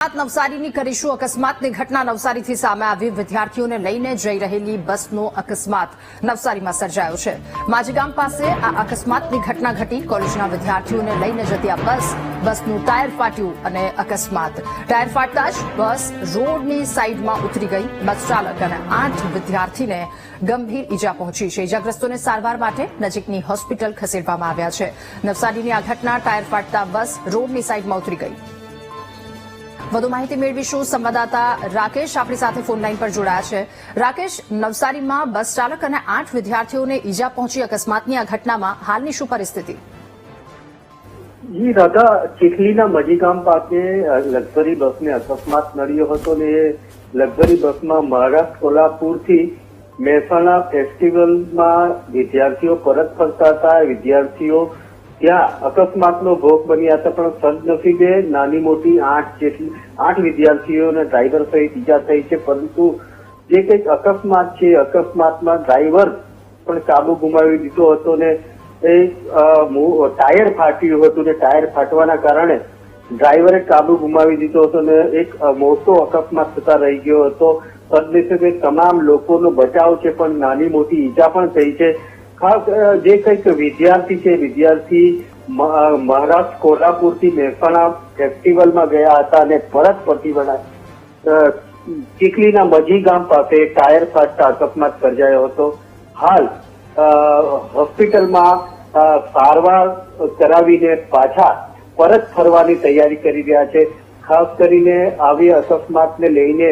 નવસારીની કરીશું અકસ્માતની ઘટના નવસારીથી સામે આવી. વિદ્યાર્થીઓને લઈને જઈ રહેલી બસનો અકસ્માત નવસારીમાં સર્જાયો છે. માજીગામ પાસે આ અકસ્માતની ઘટના ઘટી. કોલેજના વિદ્યાર્થીઓને લઈને જતી આ બસ, બસનું ટાયર ફાટ્યું અને અકસ્માત. ટાયર ફાટતા જ બસ રોડની સાઈડમાં ઉતરી ગઈ. બસ ચાલક અને આઠ વિદ્યાર્થીને ગંભીર ઈજા પહોંચી છે. ઈજાગ્રસ્તોને સારવાર માટે નજીકની હોસ્પિટલ ખસેડવામાં આવ્યા છે. નવસારીની આ ઘટના ટાયર ફાટતા બસ રોડની સાઈડમાં ઉતરી ગઈ. વધુ માહિતી મેળવીશું. સંવાદદાતા રાકેશ આપણી સાથે ફોનલાઈન પર જોડાયા છે. રાકેશ, નવસારીમાં બસ ચાલક અને આઠ વિદ્યાર્થીઓને ઈજા પહોંચી અકસ્માતની આ ઘટનામાં હાલની શું પરિસ્થિતિ? જી ચીખલીના મજીગામ પાસે લક્ઝરી બસને અકસ્માત નડ્યો હતો ને એ લક્ઝરી બસમાં મહારાષ્ટ્ર કોલ્હાપુરથી મહેસાણા ફેસ્ટિવલમાં વિદ્યાર્થીઓ પરત ફરતા હતા. વિદ્યાર્થીઓ ત્યાં અકસ્માતનો ભોગ બન્યા હતા, પણ સદનસીબે નાની મોટી આઠ જેટલી, આઠ વિદ્યાર્થીઓને ડ્રાઈવર સહિત ઈજા થઈ છે, પરંતુ જે કંઈક અકસ્માત છે અકસ્માતમાં ડ્રાઈવર પણ કાબુ ગુમાવી દીધો હતો ને એ ટાયર ફાટ્યું હતું ને ટાયર ફાટવાના કારણે ડ્રાઈવરે કાબુ ગુમાવી દીધો હતો ને એક મોટો અકસ્માત થતા રહી ગયો હતો. સદનસીબે તમામ લોકોનો બચાવ છે, પણ નાની મોટી ઈજા પણ થઈ છે. ખાસ જે કંઈક વિદ્યાર્થી છે, વિદ્યાર્થી મહારાષ્ટ્ર કોલ્હાપુરથી મહેસાણા ફેસ્ટિવલમાં ગયા હતા અને પરત ફરતી વળા ચીખલીના મજી ગામ પાસે ટાયર ફાટતા અકસ્માત સર્જાયો હતો. હાલ હોસ્પિટલમાં સારવાર કરાવીને પાછા પરત ફરવાની તૈયારી કરી રહ્યા છે. ખાસ કરીને આવી અકસ્માતને લઈને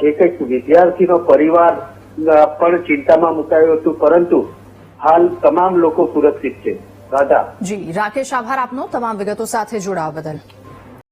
જે કંઈક વિદ્યાર્થીનો પરિવાર પણ ચિંતામાં મુકાયો હતું. પરંતુ હાલ તમામ લોકો સુરક્ષિત છે. રાધા. જી, રાકેશ, આભાર આપનો. તમામ વિગતો સાથે જોડાવા બદલ.